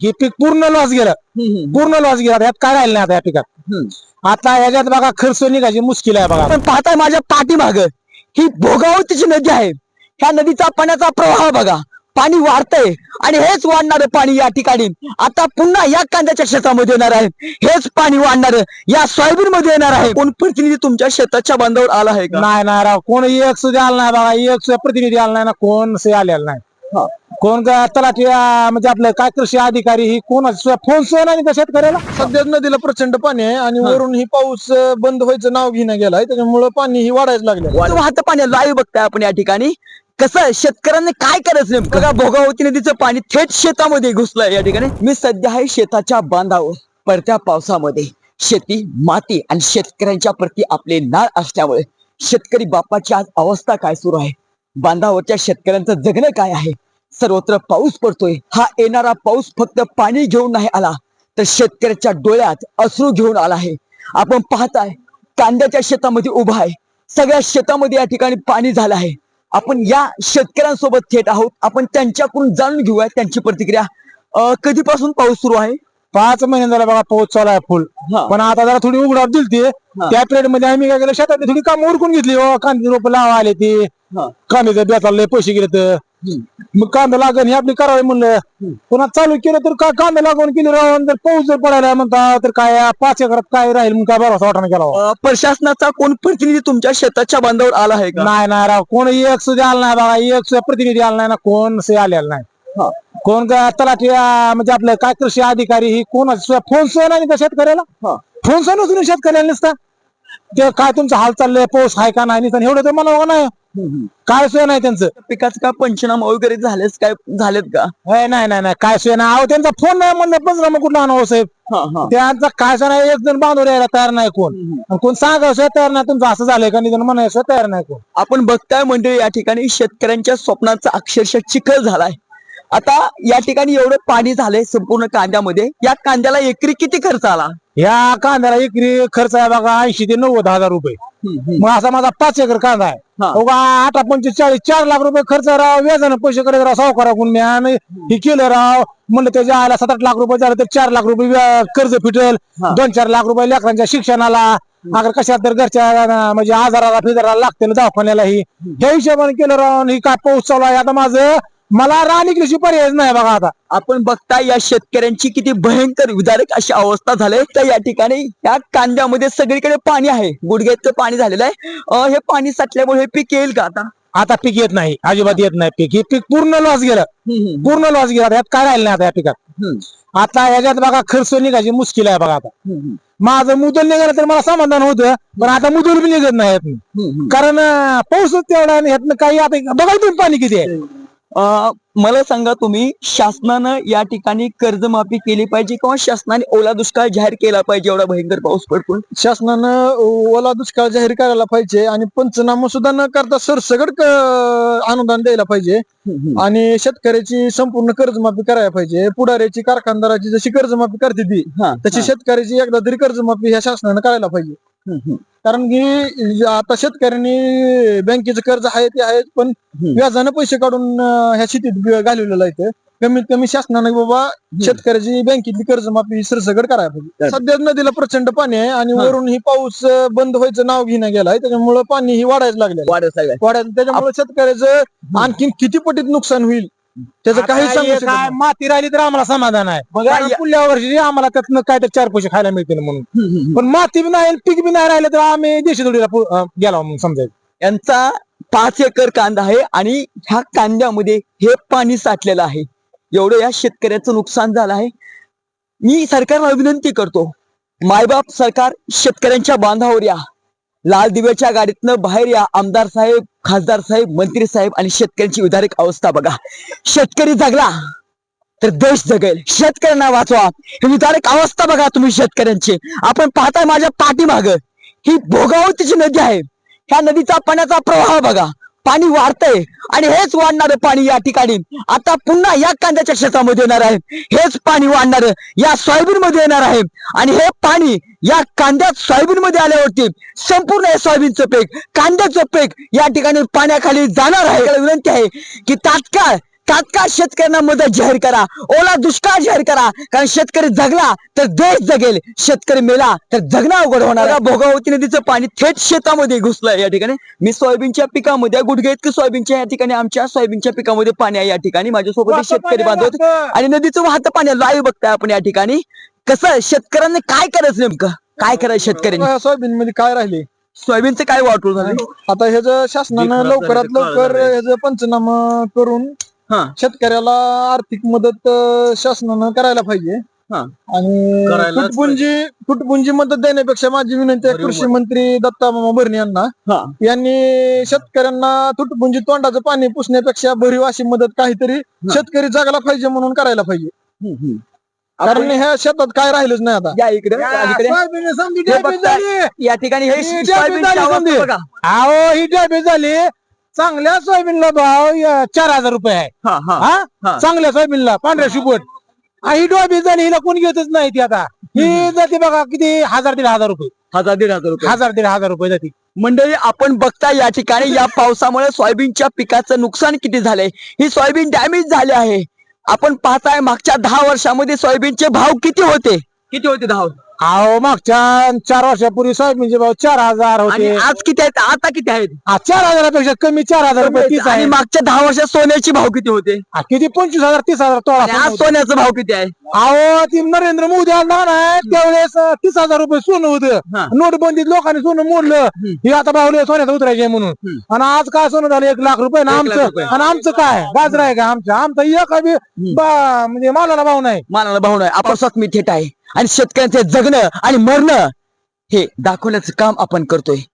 हे पीक पूर्ण लॉस गेलं. पूर्ण लॉस गेला. यात काय राहिलं नाही आता या पिकात? आता याच्यात बघा खर्च निघायची मुश्किल आहे बघा. आपण पाहताय माझ्या पाठीमाग ही भोगावतीची नदी आहे. ह्या नदीचा पाण्याचा प्रवाह बघा. पाणी वाढतंय आणि हेच वाढणारं पाणी या ठिकाणी. आता पुन्हा या कांद्याच्या शेतामध्ये येणार आहे. हेच पाणी वाढणार या सोयाबीन मध्ये येणार आहे. कोण प्रतिनिधी तुमच्या शेताच्या बांधावर आला आहे नाही नाही राव. कोण एक सुद्धा आला नाही बघा. एक सुद्धा प्रतिनिधी आला नाही ना. कोण से आलेला नाही. हा. कोण का तलाठी म्हणजे आपलं काय कृषी अधिकारी ही कोण फोन सुद्धा नाही का शेतकऱ्याला? सध्या नदीला प्रचंड पाणी आहे आणि वरून ही पाऊस अं, बंद व्हायचं नाव घेणं गेलाय. त्याच्यामुळे पाणी ही वाढायला लागलं वाहत पाणी. लाईव्ह बघताय आपण या ठिकाणी. कसं आहे, शेतकऱ्यांनी काय करायचं नेमकं बघा भोगावती नदीचं पाणी थेट शेतामध्ये घुसलंय या ठिकाणी. मी सध्या आहे शेताच्या बांधावर पडत्या पावसामध्ये. शेती माती आणि शेतकऱ्यांच्या प्रती आपले नाळ असल्यामुळे शेतकरी बापाची आज अवस्था काय सुरू आहे? बांधावरच्या शेतकऱ्यांचं जगणं काय आहे? सर्वत्र पाऊस पडतोय. हा येणारा पाऊस फक्त पाणी घेऊन नाही आला तर शेतकऱ्याच्या डोळ्यात अश्रू घेऊन आला आहे. आपण पाहताय कांद्याच्या शेतामध्ये उभा आहे. सगळ्या शेतामध्ये या ठिकाणी पाणी झालं आहे. आपण या शेतकऱ्यांसोबत थेट आहोत. आपण त्यांच्याकडून जाणून घेऊया त्यांची प्रतिक्रिया. कधीपासून पाऊस सुरू आहे? पाच महिने झाला बघा पाऊस चालू आहे फुल हा. पण आता जरा थोडी उघडाप दिली त्या पिरियडमध्ये आम्ही काय केलं शेतात थोडी काम उरकून घेतली. हो कांद्याची रोप लावा आले ते. हा. कांद्याचं बेचाला पैसे गेले तर मग कांदा लागण हे आपली करावी म्हणलं. पुन्हा चालू केलं तर का कांदा लागवण केली राहून जर पाऊस जर पडायला म्हणता तर काय पाच एकरात काय राहील? मग काय भरोसा वाटाणा केला हो. अं, प्रशासनाचा कोण प्रतिनिधी तुमच्या शेताच्या बांधावर आला आहे का? नाही नाही राव. कोण एक सुद्धा आला नाही बघा. एक सुद्धा प्रतिनिधी आला नाही ना. कोण से आलेला नाही. कोण का तलाठी म्हणजे आपलं काय कृषी अधिकारी ही कोण फोन सुद्धा नाही का शेतकऱ्याला? हा. फोन सुद्धा नसून शेतकऱ्याला नसता? ते काय तुमचं हाल चाललंय पाऊस आहे का नाही? एवढं तर मला बघा नाही. काय सोय नाही त्यांचं? पिकाचं का पंचनामा वगैरे झालेच काय झालेत का? हे नाही नाही नाही. काय सोय नाही. अहो त्यांचा फोन नाही म्हणलं पंचनामा कुठला आणावं साहेब? हा हा. त्यांचा काय सोय नाही. एक जण बांधून यायला तयार नाही कोण. आणि कोण सांगा सोय तयार नाही. तुमचं असं झालंय का निधन म्हणायचं तयार नाही कोण? आपण बघताय मंडळी या ठिकाणी शेतकऱ्यांच्या स्वप्नाचा अक्षरशः चिखल झालाय. आता या ठिकाणी एवढं पाणी झालंय संपूर्ण कांद्यामध्ये. या कांद्याला एकरी किती खर्च आला? या कांद्याला एकरी खर्च आहे बघा ऐंशी ते नव्वद हजार रुपये. मग असा माझा पाच एकर कांदा आहे. हा. बघा आठ पंचेचाळीस चार लाख रुपये खर्च राव. व्याजानं पैसे करत राव सावकाराकडून मी. आणि हे केलं राव. म्हणलं त्याच्या आला सात आठ लाख रुपये झालं तर चार लाख रुपये व्या- कर्ज फिटल. हा. दोन चार लाख रुपये लेकरांच्या शिक्षणाला अगर कशात तर घरच्या अं, म्हणजे आजाराला फिजाराला लागते दवाखान्याला ही ह्या हिशोबाने केलं राव आणि ही काय पाऊस चालू आहे. आता माझं मला राणी कृषी पर्याय नाही बघा आता. आपण बघताय या शेतकऱ्यांची किती भयंकर विदारक अशी अवस्था झाली तर या ठिकाणी या कांद्यामध्ये सगळीकडे पाणी आहे. गुडघ्याचं पाणी झालेलं आहे. हे पाणी साठल्यामुळे हे पीक येईल का आता? आता पीक येत नाही. अजिबात येत नाही पीक. हे पीक पूर्ण लॉस गेलं. पूर्ण लॉस गेला. यात काय राहिलं नाही आता या पिकात? आता याच्यात बघा खर्च निघायची मुश्किल आहे बघा आता. माझं मुदल निघालं तर मला समाधान होतं पण आता मुदल बी निघत नाही यातनं. कारण पाऊसच तेवढा आणि ह्यातनं काही आता बघा तुम्ही पाणी किती आहे. मला सांगा तुम्ही शासनानं या ठिकाणी कर्जमाफी केली पाहिजे किंवा शासनाने ओला दुष्काळ जाहीर केला पाहिजे एवढा भयंकर पाऊस पडून? शासनानं ओला दुष्काळ जाहीर करायला पाहिजे आणि पंचनामा सुद्धा न करता सरसगट क- अनुदान द्यायला पाहिजे. आणि शेतकऱ्याची संपूर्ण कर्जमाफी करायला पाहिजे. पुढाऱ्याची कारखानदाराची जशी कर्जमाफी करते ती हा, तशी शेतकऱ्याची एकदा तरी कर्जमाफी ह्या शासनानं करायला पाहिजे. कारण की आता शेतकऱ्यांनी बँकेचं कर्ज आहे ते आहे पण. व्याजानं पैसे काढून ह्या शेतीत घालवलेलं आहे ते. कमीत कमी शासनानं बाबा शेतकऱ्याची बँकेतली कर्जमाफी सरसगट करायला पाहिजे सध्या नदीला प्रचंड पाणी आहे आणि. वरून ही पाऊस बंद व्हायचं नाव घेणं गेलाय त्याच्यामुळे पाणी ही वाढायला लागले वाढायला त्याच्यामुळे शेतकऱ्याचं आणखीन किती पटीत नुकसान होईल? त्याचं काही आता सांगू हे शकत काय नाही. माती राहिली तर आम्हाला समाधान आहे. कारण या- पुढल्या वर्षी आम्हाला त्यातनं काय तर चार पैसे खायला मिळतील म्हणून. पण माती बी नाही पीक बी नाही राहिलं तर आम्ही देशी जोडीला गेलो मग समजायचं. यांचा पाच एकर कांदा आहे आणि ह्या कांद्यामध्ये हे पाणी साठलेलं आहे. एवढं या शेतकऱ्याचं नुकसान झालं आहे. मी सरकारला विनंती करतो मायबाप सरकार शेतकऱ्यांच्या बांधावर या. लाल दिव्याच्या गाडीतनं बाहेर या आमदार साहेब खासदार साहेब मंत्री साहेब आणि शेतकऱ्यांची विधारक अवस्था बघा. शेतकरी जगला तर देश जगेल. शेतकऱ्यांना वाचवा ही विधारक अवस्था बघा तुम्ही शेतकऱ्यांची. आपण पाहताय माझ्या पाठीमाग. ही भोगावतीची नदी आहे. ह्या नदीचा पाण्याचा प्रवाह बघा. पाणी वाढतंय. आणि हेच वाढणारं पाणी या ठिकाणी. आता पुन्हा या कांद्याच्या शेतामध्ये येणार आहे. हेच पाणी वाढणार या सोयाबीन मध्ये येणार आहे. आणि हे पाणी या कांद्यात सोयाबीन मध्ये आल्यावरती संपूर्ण हे सोयाबीनचं पीक कांद्याचं पीक या ठिकाणी पाण्याखाली जाणार आहे. विनंती आहे की तात्काळ तात्काळ शेतकऱ्यांना मदत जाहीर करा. ओला दुष्काळ जाहीर करा. कारण शेतकरी जगला तर देश जगेल. शेतकरी मेला तर जगणं अवघड होणार. भोगावती नदीचं पाणी थेट शेतामध्ये घुसलंय या ठिकाणी. मी सोयाबीनच्या पिकामध्ये गुडघे इतकं सोयाबीनच्या या ठिकाणी? आमच्या सोयाबीनच्या पिकामध्ये पाणी आहे या ठिकाणी. माझ्यासोबत शेतकरी बांधव आहेत. आणि नदीचं वाहतं पाणी लाईव्ह बघताय आपण या ठिकाणी. कसं शेतकऱ्यांनी काय करायचं नेमकं? काय करायचं शेतकऱ्यांनी? सोयाबीन मध्ये काय राहिले? सोयाबीनचं काय वाटून झालं? आता ह्याच शासनानं लवकरात लवकर ह्याचं पंचनामा करून हा. शेतकऱ्याला आर्थिक मदत अं, शासनानं करायला पाहिजे. हा. आणि करायलाच तुटपुंजी तुटपुंजी मदत देण्यापेक्षा माझी विनंती आहे कृषी मंत्री दत्ता मामा भरणे यांना. हा. यांनी शेतकऱ्यांना तुटपुंजी तोंडाचं पाणी पुसण्यापेक्षा भरीव अशी मदत काहीतरी शेतकरी जगायला पाहिजे म्हणून करायला पाहिजे. हम्म, हम्म. कारण ह्या शेतात काय राहिलंच नाही आता. या इकडे. या ठिकाणी हे ही सोयाबीन. बघा. अहो ही डॅमेज झाली. चांगल्या सोयाबीनला भाव अं, चार हजार रुपये आहे. हा हा हा? हा. चांगल्या सोयाबीनला पांढऱ्या शुभट ही डॉबी झाली हिला कोण घेतच नाही ती आता. ही जाते बघा किती हजार दीड हजार रुपये. हजार दीड हजार रुपये. हजार दीड हजार रुपये जाते. मंडळी आपण बघता या ठिकाणी या पावसामुळे सोयाबीनच्या पिकाचं नुकसान किती झालंय? ही सोयाबीन डॅमेज झाली आहे. आपण पाहताय मागच्या दहा वर्षामध्ये सोयाबीनचे भाव किती होते? किती होते दहा अहो मागच्या चार वर्षापूर्वी सोयाबीनचे भाव चार हजार आणि होते आज किती आहेत? आता किती आहेत? आ, चार हजारापेक्षा कमी चार हजार रुपये तीस आणि आहे. मागच्या दहा वर्षात सोन्याचे भाव किती होते? आ, किती? पंचवीस हजार तीस हजार तोळा आणि सोनं आज होतं. सोन्याचा भाव किती आहे? अहो ती नरेंद्र मोदी आला ना त्यावेळेस अं, तीस हजार रुपये सोनं हा. होतं नोटबंदीत लोकांनी सोनं मोडलं. हे आता भावले सोन्याचं उतरायचे म्हणून. आणि आज काय सोनं झालं? एक लाख रुपये ना एक लाख आमचं? रुपये. आणि आमचं काय? गाजरा आहे का आमचं? आमचं एक बी बा- म्हणजे मालाला भाव नाही. मानाला भाव नाही. आपण स्वतः थेट आहे. आणि शेतकऱ्यांचे जगणं आणि मरणं हे दाखवण्याचं काम आपण करतोय.